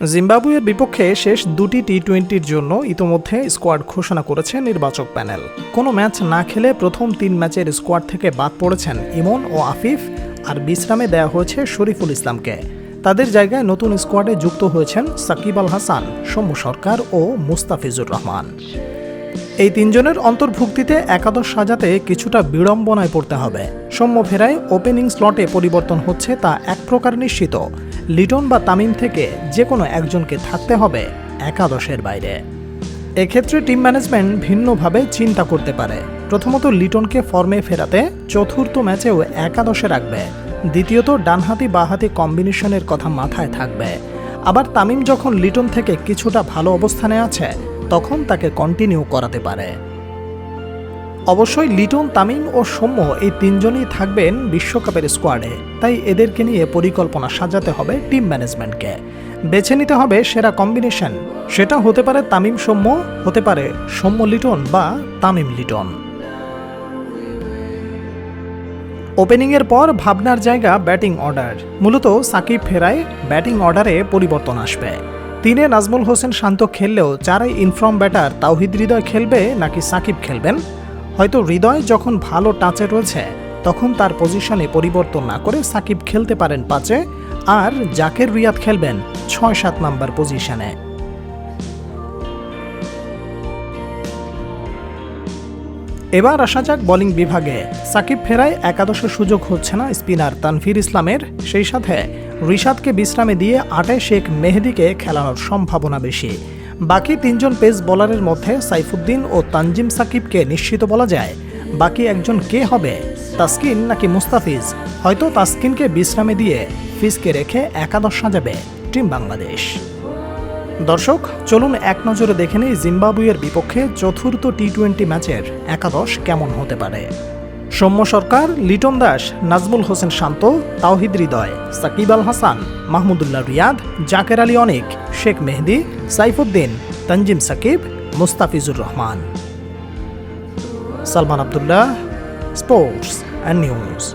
জিম্বাবুয়ের বিপক্ষে শেষ দুটি টি টোয়েন্টির জন্য ইতোমধ্যে স্কোয়াড ঘোষণা করেছে নির্বাচক প্যানেল। কোনো ম্যাচ না খেলে প্রথম তিন ম্যাচের স্কোয়াড থেকে বাদ পড়েছেন ইমন ও আফিফ, আর বিশ্রামে দেওয়া হয়েছে শরীফুল ইসলামকে। তাদের জায়গায় নতুন স্কোয়াডে যুক্ত হয়েছেন সাকিব আল হাসান, সৌম্য সরকার ও মুস্তাফিজুর রহমান। এই তিনজনের অন্তর্ভুক্তিতে একাদশ সাজাতে কিছুটা বিড়ম্বনায় পড়তে হবে। সৌম্য ফেরায় ওপেনিং স্লটে পরিবর্তন হচ্ছে তা এক প্রকার নিশ্চিত। লিটন বা তামিম থেকে যে কোনো একজনকে থাকতে হবে একাদশের বাইরে। এক্ষেত্রে টিম ম্যানেজমেন্ট ভিন্নভাবে চিন্তা করতে পারে। প্রথমত লিটনকে ফর্মে ফেরাতে চতুর্থ ম্যাচেও একাদশে রাখবে। দ্বিতীয়ত ডানহাতি বাহাতি কম্বিনেশনের কথা মাথায় থাকবে। আবার তামিম যখন লিটন থেকে কিছুটা ভালো অবস্থানে আছে, তখন তাকে কন্টিনিউ করাতে পারে। অবশ্যই লিটন, তামিম ও সৌম্য এই তিনজনই থাকবেন বিশ্বকাপের স্কোয়াডে। তাই এদেরকে নিয়ে পরিকল্পনা সাজাতে হবে টিম ম্যানেজমেন্টকে। বেছে নিতে হবে সেরা কম্বিনেশন। সেটা হতে পারে তামিম, সৌম্য, হতে পারে সৌম্য লিটন বা তামিম লিটন। ওপেনিংয়ের পর ভাবনার জায়গা ব্যাটিং অর্ডার। মূলত সাকিব ফেরায়, ব্যাটিং অর্ডারে পরিবর্তন আসবে। তিনে নাজমুল হোসেন শান্ত খেললেও চারাই ইনফর্ম ব্যাটার তাওহিদ হৃদয় খেলবে নাকি সাকিব খেলবেন? হয়তো হৃদয় যখন ভালো টাচে রয়েছে, তখন তার পজিশনে পরিবর্তন না করে সাকিব খেলতে পারেন পাঁচে। আর জাকের রিয়াদ খেলবেন ছয় সাত নাম্বার পজিশনে এবার আসা যাক বোলিং বিভাগে। সাকিব ফেরায় একাদশের সুযোগ হচ্ছে না স্পিনার তানফির ইসলামের। সেই সাথে রিশাদকে বিশ্রামে দিয়ে আটে শেখ মেহেদিকে খেলানোর সম্ভাবনা বেশি। বাকি তিনজন পেস বোলারের মধ্যে সাইফুদ্দিন ও তানজিম সাকিবকে নিশ্চিত বলা যায় বাকি একজন কে হবে, তাসকিন নাকি মুস্তাফিজ? হয়তো তাসকিনকে বিশ্রামে দিয়ে ফিজকে রেখে একাদশ সাজাবে টিম বাংলাদেশ। দর্শক, চলুন এক নজরে দেখে নেই জিম্বাবুয়ের বিপক্ষে চতুর্থ টি টোয়েন্টি ম্যাচের একাদশ কেমন হতে পারে। সৌম্য সরকার, লিটন দাস, নাজমুল হোসেন শান্ত, Towhid Hridoy, Shakib Al Hasan, Mahmudullah Riyad, Jaker Ali Anik, Sheikh Mehedi, Saifuddin Tanzim Sakib, Mustafizur Rahman. Salman Abdullah, sports and news.